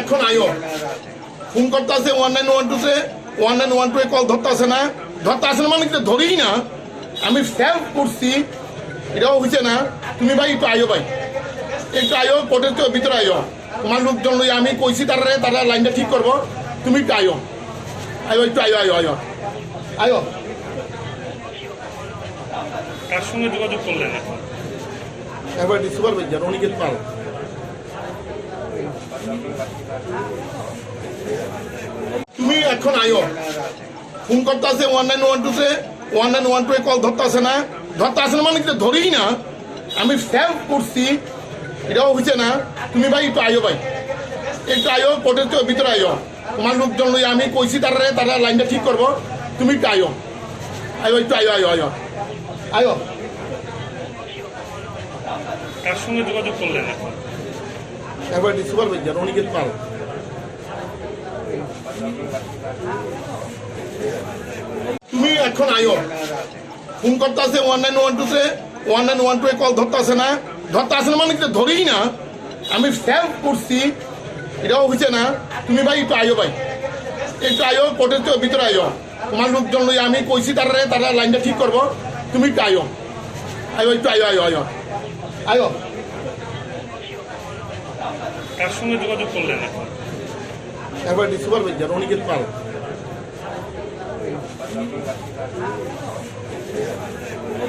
এখন আয়ো। ফোন করতে আছে ওয়ান নাইন ওয়ান টুতে ওয়ান নাইন ওয়ান টু এ কল ধরতে আসে না। ধরতে আসে না মানে কি ধরেই না। আমি সেভ করছি এটাও হয়েছে না। তুমি ভাই একটু আয়ো ভাই। একটু আয়ো কোর্টের তো ভিতরে আয়ো। তোমার লোকজন লই আমি কইছি তারা তারা লাইনটা ঠিক করব। তুমি একটু আয়ো। আয়ো একটু আয়ো আয়ো আয়ো। আয়ো। কার সঙ্গে যোগাযোগ করলেন এবার সুপার ভাইজার অনিকেত পাল। তুমি এখন আয়ো। ফোন করতে আছে ওয়ান নাইন ওয়ান টুতে one nine one two call ধরতে আসে না। ধরতে আসে না মানে কি, ধরেই না। আমি সেভ করছি, এটাও হয়েছে না। তুমি ভাই, একটু আয়ো ভাই। একটু আয়ো কোর্টের তো ভিতরে আয়ো। তোমার লোকজন লই আমি কইছি তারা তারা লাইনটা ঠিক করব। তুমি একটু আয়ো। আয়ো, একটু আয়ো আয়ো আয়ো। আয়ো। কার সঙ্গে যোগাযোগ করলেন এখন? এবার সুপার ভাইজার অনিকেত পাল তুমি এখন আয়ো। ফোন করতে ওয়ান নাইন ওয়ান টুতে one nine one two call ধরতে না? ধরতে না মানে কি ধরেই না। আমি সেভ করছি, এটাও হয়েছে না। তুমি ভাই একটু আয়ো ভাই। একটু আয়ো, কোর্টের তো ভিতরে আয়ো। তোমার লোকজন লই আমি কইছি তারা তারা লাইনটা ঠিক করব। তুমি একটু আয়ো। আয়ো, একটু আয়ো আয়ো আয়ো। আয়ো। কার সঙ্গে যোগাযোগ করলেন এখন? পাল।